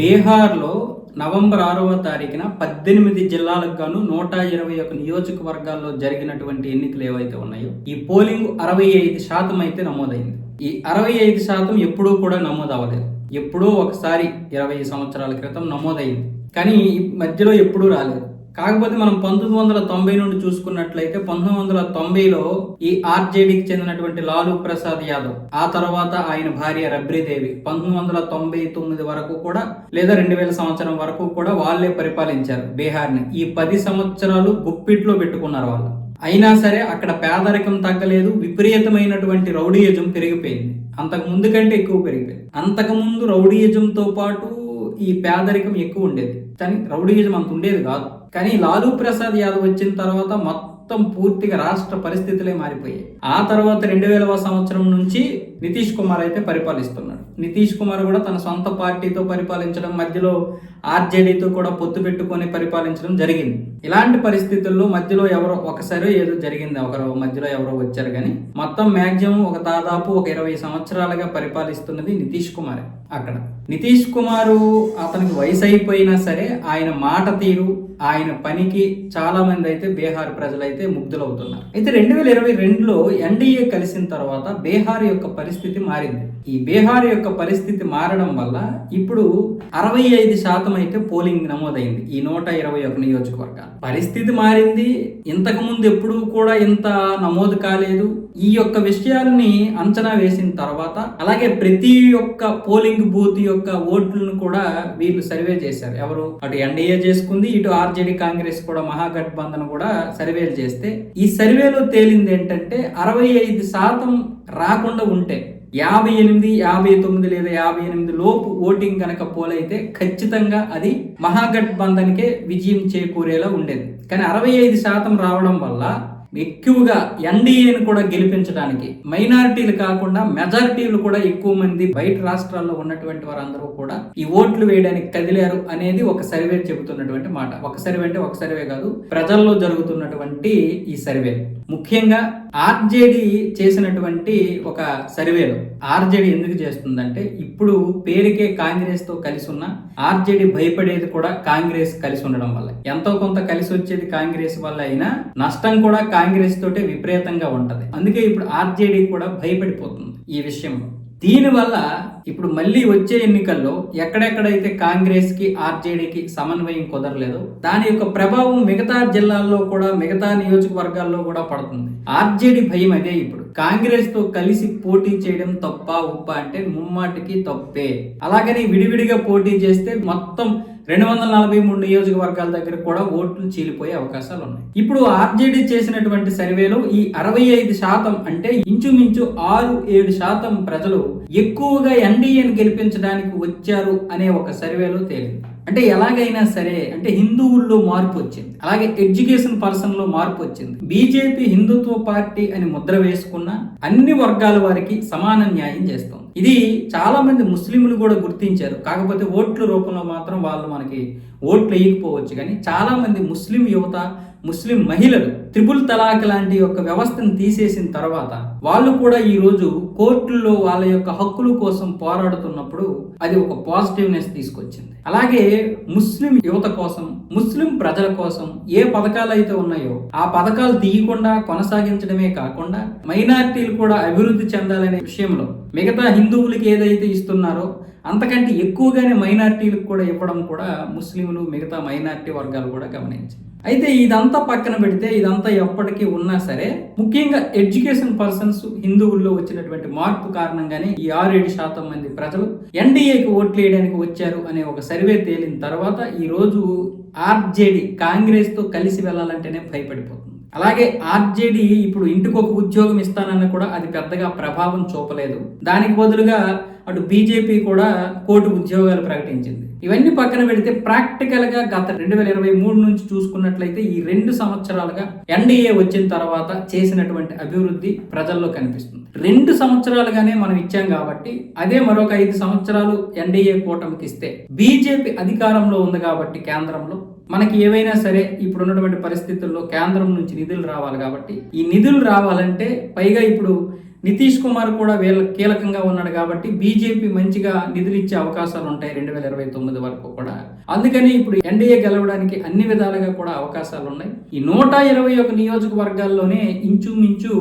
బీహార్లో నవంబర్ ఆరవ తారీఖున పద్దెనిమిది జిల్లాలకు గాను నూట ఇరవై ఒక నియోజకవర్గాల్లో జరిగినటువంటి ఎన్నికలు ఏవైతే ఉన్నాయో ఈ పోలింగ్ అరవై ఐదు శాతం అయితే నమోదైంది. ఈ అరవై ఐదు శాతం ఎప్పుడూ కూడా నమోదు అవ్వలేదు ఎప్పుడూ ఒకసారి ఇరవై సంవత్సరాల క్రితం నమోదైంది. కానీ ఈ మధ్యలో ఎప్పుడూ రాలేదు. కాకపోతే మనం పంతొమ్మిది వందల తొంభై నుండి చూసుకున్నట్లయితే పంతొమ్మిది వందల తొంభైలో ఈ ఆర్జేడీకి చెందినటువంటి లాలూ ప్రసాద్ యాదవ్ ఆ తర్వాత ఆయన భార్య రబ్రీదేవి పంతొమ్మిది వందల తొంభై తొమ్మిది వరకు కూడా లేదా రెండు వేల సంవత్సరం వరకు కూడా వాళ్ళే పరిపాలించారు బీహార్ని. ఈ పది సంవత్సరాలు గుప్పిట్లో పెట్టుకున్నారు వాళ్ళు. అయినా సరే అక్కడ పేదరికం తగ్గలేదు విపరీతమైనటువంటి రౌడీయజం పెరిగిపోయింది. అంతకు ముందు కంటే ఎక్కువ పెరిగిపోయింది. అంతకు ముందు రౌడీయజంతో పాటు ఈ పేదరికం ఎక్కువ ఉండేది. కానీ రౌడీయజం అంత ఉండేది కాదు. కానీ లాలూ ప్రసాద్ యాదవ్ వచ్చిన తర్వాత మొత్తం పూర్తిగా రాష్ట్ర పరిస్థితులే మారిపోయాయి. ఆ తర్వాత రెండు వేలవ సంవత్సరం నుంచి నితీష్ కుమార్ అయితే పరిపాలిస్తున్నాడు. నితీష్ కుమార్ కూడా తన సొంత పార్టీతో పరిపాలించడం మధ్యలో ఆర్జేడీతో కూడా పొత్తు పెట్టుకొని పరిపాలించడం జరిగింది. ఇలాంటి పరిస్థితుల్లో మధ్యలో ఎవరో ఒకసారి ఏదో జరిగింది ఒకరు మధ్యలో ఎవరో వచ్చారు కానీ మొత్తం మ్యాక్సిమం ఒక దాదాపు ఒక ఇరవై సంవత్సరాలుగా పరిపాలిస్తున్నది నితీష్ కుమార్. అక్కడ. నితీష్ కుమారు అతనికి వయసు అయిపోయినా సరే ఆయన మాట తీరు ఆయన పనికి చాలా మంది అయితే బీహార్ ప్రజలైతే ముగ్ధులవుతున్నారు. అయితే రెండు వేల ఇరవై రెండులో ఎన్డీఏ కలిసిన తర్వాత బీహార్ యొక్క పరిస్థితి మారింది. ఈ బీహార్ యొక్క పరిస్థితి మారడం వల్ల ఇప్పుడు అరవై ఐదు శాతం అయితే పోలింగ్ నమోదైంది ఈ నూట ఇరవై ఒక నియోజకవర్గాలు. పరిస్థితి మారింది. ఇంతకు ముందు ఎప్పుడూ కూడా ఇంత నమోదు కాలేదు. ఈ యొక్క విషయాల్ని అంచనా వేసిన తర్వాత అలాగే ప్రతి ఒక్క పోలింగ్ బూత్ యొక్క ఓట్లను కూడా వీళ్ళు సర్వే చేశారు. ఎవరు? అటు ఎన్డీఏ చేసుకుంది ఇటు ఆర్జేడీ కాంగ్రెస్ కూడా మహాగఠబంధన్ కూడా సర్వేలు చేస్తే ఈ సర్వేలో తేలింది ఏంటంటే అరవై ఐదు శాతం రాకుండా ఉంటే యాభై ఎనిమిది యాభై తొమ్మిది లేదా యాభై ఎనిమిది లోపు ఓటింగ్ కనుక పోలైతే ఖచ్చితంగా అది మహాగఠబంధన్కే విజయం చేకూరేలా ఉండేది. కానీ అరవై ఐదు శాతం రావడం వల్ల ఎక్కువగా ఎన్డీఏను కూడా గెలిపించడానికి మైనారిటీలు కాకుండా మెజారిటీలు కూడా ఎక్కువ మంది బయట రాష్ట్రాల్లో ఉన్నటువంటి వారందరూ కూడా ఈ ఓట్లు వేయడానికి కదిలారు అనేది ఒక సర్వే చెబుతున్నటువంటి మాట. ఒక సర్వే అంటే ఒక సర్వే కాదు ప్రజల్లో జరుగుతున్నటువంటి ఈ సర్వే. ముఖ్యంగా ఆర్జేడి చేసినటువంటి ఒక సర్వేలో ఆర్జేడి ఎందుకు చేస్తుందంటే ఇప్పుడు పేరుకే కాంగ్రెస్తో కలిసి ఉన్న ఆర్జేడి భయపడేది కూడా కాంగ్రెస్ కలిసి ఉండడం వల్ల. ఎంతో కొంత కలిసి వచ్చేది కాంగ్రెస్ వల్ల అయినా నష్టం కూడా కాంగ్రెస్ తోటే విపరీతంగా ఉంటది. అందుకే ఇప్పుడు ఆర్జేడి కూడా భయపడిపోతుంది ఈ విషయంలో. దీనివల్ల ఇప్పుడు మళ్ళీ వచ్చే ఎన్నికల్లో ఎక్కడెక్కడైతే కాంగ్రెస్కి ఆర్జేడీకి సమన్వయం కుదరలేదో దాని యొక్క ప్రభావం మిగతా జిల్లాల్లో కూడా మిగతా నియోజకవర్గాల్లో కూడా పడుతుంది. ఆర్జేడీ భయం అదే ఇప్పుడు. కాంగ్రెస్తో కలిసి పోటీ చేయడం తప్ప ఉప్ప అంటే ముమ్మాటికి తప్పే. అలాగని విడివిడిగా పోటీ చేస్తే మొత్తం రెండు వందల నలభై మూడు నియోజకవర్గాల దగ్గర కూడా ఓట్లు చీలిపోయే అవకాశాలు ఉన్నాయి. ఇప్పుడు ఆర్జేడీ చేసినటువంటి సర్వేలో ఈ అరవై ఐదు శాతం అంటే ఇంచుమించు ఆరు ఏడు శాతం ప్రజలు ఎక్కువగా ఎన్డీఏని గెలిపించడానికి వచ్చారు అనే ఒక సర్వేలో తేలింది. అంటే ఎలాగైనా సరే అంటే హిందువుల్లో మార్పు వచ్చింది. అలాగే ఎడ్యుకేషన్ పర్సన్లో మార్పు వచ్చింది. బీజేపీ హిందుత్వ పార్టీ అని ముద్ర వేసుకున్న అన్ని వర్గాల వారికి సమాన న్యాయం చేస్తుంది ఇది చాలా మంది ముస్లింలు కూడా గుర్తించారు. కాకపోతే ఓట్ల రూపంలో మాత్రం వాళ్ళు మనకి ఓట్లు వేయకపోవచ్చు. కానీ చాలా మంది ముస్లిం యువత ముస్లిం మహిళలు త్రిపుల్ తలాక్ లాంటి యొక్క వ్యవస్థను తీసేసిన తర్వాత వాళ్ళు కూడా ఈ రోజు కోర్టుల్లో వాళ్ళ యొక్క హక్కుల కోసం పోరాడుతున్నప్పుడు అది ఒక పాజిటివ్నెస్ తీసుకొచ్చింది. అలాగే ముస్లిం యువత కోసం ముస్లిం ప్రజల కోసం ఏ పథకాలు అయితే ఉన్నాయో ఆ పథకాలు తీయకుండా కొనసాగించడమే కాకుండా మైనారిటీలు కూడా అభివృద్ధి చెందాలనే విషయంలో మిగతా హిందువులకి ఏదైతే ఇస్తున్నారో అంతకంటే ఎక్కువగానే మైనారిటీలకు కూడా ఇవ్వడం కూడా ముస్లింలు మిగతా మైనారిటీ వర్గాలు కూడా గమనించాయి అయితే ఇదంతా పక్కన పెడితే ఇదంతా ఎప్పటికీ ఉన్నా సరే ముఖ్యంగా ఎడ్యుకేషన్ పర్సన్స్ హిందువుల్లో వచ్చినటువంటి మార్పు కారణంగానే ఈ ఆరు ఏడు శాతం మంది ప్రజలు ఎన్డీఏకి ఓట్లు వేయడానికి వచ్చారు అనే ఒక సర్వే తేలిన తర్వాత ఈ రోజు ఆర్జేడి కాంగ్రెస్తో కలిసి వెళ్ళాలంటేనే భయపడిపోతుంది అలాగే ఆర్జేడి ఇప్పుడు ఇంటికి ఒక ఉద్యోగం ఇస్తానన్న కూడా అది పెద్దగా ప్రభావం చూపలేదు. దానికి బదులుగా అటు బీజేపీ కూడా కోటి ఉద్యోగాలు ప్రకటించింది. ఇవన్నీ పక్కన పెడితే ప్రాక్టికల్గా గత రెండు వేల ఇరవై మూడు నుంచి చూసుకున్నట్లయితే ఈ రెండు సంవత్సరాలుగా ఎన్డీఏ వచ్చిన తర్వాత చేసినటువంటి అభివృద్ధి ప్రజల్లో కనిపిస్తుంది. రెండు సంవత్సరాలుగానే మనం ఇచ్చాం కాబట్టి అదే మరొక ఐదు సంవత్సరాలు ఎన్డీఏ కూటమికి ఇస్తే బీజేపీ అధికారంలో ఉంది కాబట్టి కేంద్రంలో మనకి ఏవైనా సరే ఇప్పుడు ఉన్నటువంటి పరిస్థితుల్లో కేంద్రం నుంచి నిధులు రావాలి కాబట్టి ఈ నిధులు రావాలంటే పైగా ఇప్పుడు నితీష్ కుమార్ కూడా వీళ్ళ కీలకంగా ఉన్నాడు కాబట్టి బీజేపీ మంచిగా నిధులు ఇచ్చే అవకాశాలు ఉంటాయి రెండు వేల ఇరవై తొమ్మిది వరకు కూడా. అందుకని ఇప్పుడు ఎన్డీఏ గెలవడానికి అన్ని విధాలుగా కూడా అవకాశాలు ఉన్నాయి. ఈ నూట ఇరవై ఒక నియోజకవర్గాల్లోనే ఇంచుమించు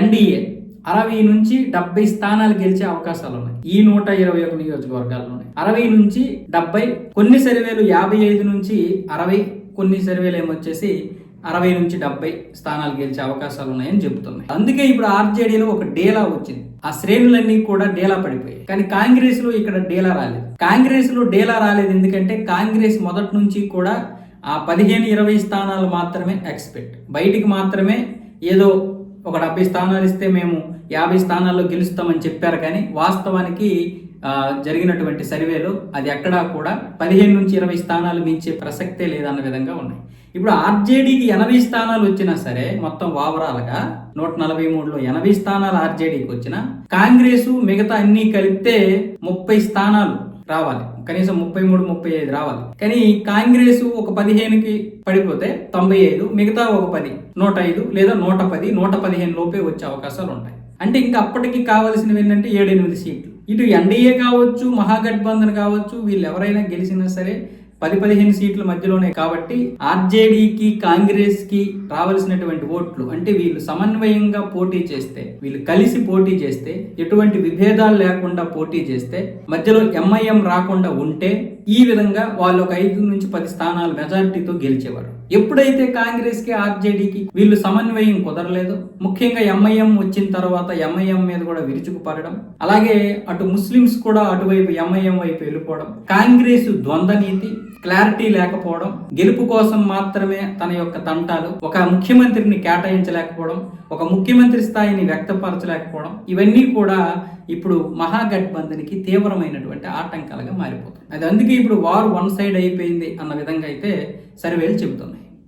ఎన్డీఏ అరవై నుంచి డెబ్బై స్థానాలు గెలిచే అవకాశాలు ఉన్నాయి ఈ నూట ఇరవై ఒక నియోజకవర్గాల్లోనే. అరవై నుంచి డెబ్బై కొన్ని సర్వేలు యాభై ఐదు నుంచి అరవై కొన్ని సర్వేలు ఏమొచ్చేసి అరవై నుంచి డెబ్బై స్థానాలు గెలిచే అవకాశాలు ఉన్నాయని చెబుతున్నాయి. అందుకే ఇప్పుడు ఆర్జేడీలో ఒక డేలా వచ్చింది. ఆ శ్రేణులన్నీ కూడా డేలా పడిపోయాయి. కానీ కాంగ్రెస్లో ఇక్కడ డేలా రాలేదు. కాంగ్రెస్లో డేలా రాలేదు ఎందుకంటే కాంగ్రెస్ మొదటి నుంచి కూడా ఆ పదిహేను ఇరవై స్థానాలు మాత్రమే ఎక్స్పెక్ట్. బయటికి మాత్రమే ఏదో ఒక డెబ్బై స్థానాలు ఇస్తే మేము యాభై స్థానాల్లో గెలుస్తామని చెప్పారు కానీ వాస్తవానికి జరిగినటువంటి సర్వేలో అది ఎక్కడా కూడా పదిహేను నుంచి ఇరవై స్థానాలు మించే ప్రసక్తే లేదన్న విధంగా ఉన్నాయి. ఇప్పుడు ఆర్జేడీకి ఎనభై స్థానాలు వచ్చినా సరే మొత్తం ఓవరాల్గా నూట నలభై మూడులో ఎనభై స్థానాలు ఆర్జేడీకి వచ్చినా కాంగ్రెస్ మిగతా అన్ని కలిపితే ముప్పై స్థానాలు రావాలి. కనీసం ముప్పై మూడు ముప్పై ఐదు రావాలి. కానీ కాంగ్రెస్ ఒక పదిహేనుకి పడిపోతే తొంభై ఐదు మిగతా ఒక పది నూట ఐదు లేదా నూట పది నూట పదిహేను లోపే వచ్చే అవకాశాలు ఉంటాయి. అంటే ఇంకా అప్పటికి కావాల్సినవి ఏంటంటే ఏడెనిమిది సీట్లు. ఇటు ఎన్డీఏ కావచ్చు మహాగఠబంధన్ కావచ్చు వీళ్ళు ఎవరైనా గెలిచినా సరే పది పదిహేను సీట్ల మధ్యలోనే కాబట్టి ఆర్జేడీకి కాంగ్రెస్కి రావాల్సినటువంటి ఓట్లు అంటే వీళ్ళు సమన్వయంగా పోటీ చేస్తే వీళ్ళు కలిసి పోటీ చేస్తే ఎటువంటి విభేదాలు లేకుండా పోటీ చేస్తే మధ్యలో ఎంఐఎం రాకుండా ఉంటే ఈ విధంగా వాళ్ళు ఒక ఐదు నుంచి పది స్థానాలు మెజారిటీతో గెలిచేవారు. ఎప్పుడైతే కాంగ్రెస్కి ఆర్జేడీకి వీళ్ళు సమన్వయం కుదరలేదు ముఖ్యంగా ఎంఐఎం వచ్చిన తర్వాత ఎంఐఎం మీద కూడా విరుచుకుపడడం అలాగే అటు ముస్లిమ్స్ కూడా అటువైపు ఎంఐఎం వైపు వెళ్ళిపోవడం కాంగ్రెస్ ద్వంద్వ నీతి క్లారిటీ లేకపోవడం గెలుపు కోసం మాత్రమే తన యొక్క తంటాలు ఒక ముఖ్యమంత్రిని కేటాయించలేకపోవడం ఒక ముఖ్యమంత్రి స్థాయిని వ్యక్తపరచలేకపోవడం ఇవన్నీ కూడా ఇప్పుడు మహాగఠబంధన్కి తీవ్రమైనటువంటి ఆటంకాలుగా మారిపోతుంది అది అందుకే ఇప్పుడు వారు వన్ సైడ్ అయిపోయింది అన్న విధంగా అయితే సర్వేలు చెబుతున్నాయి.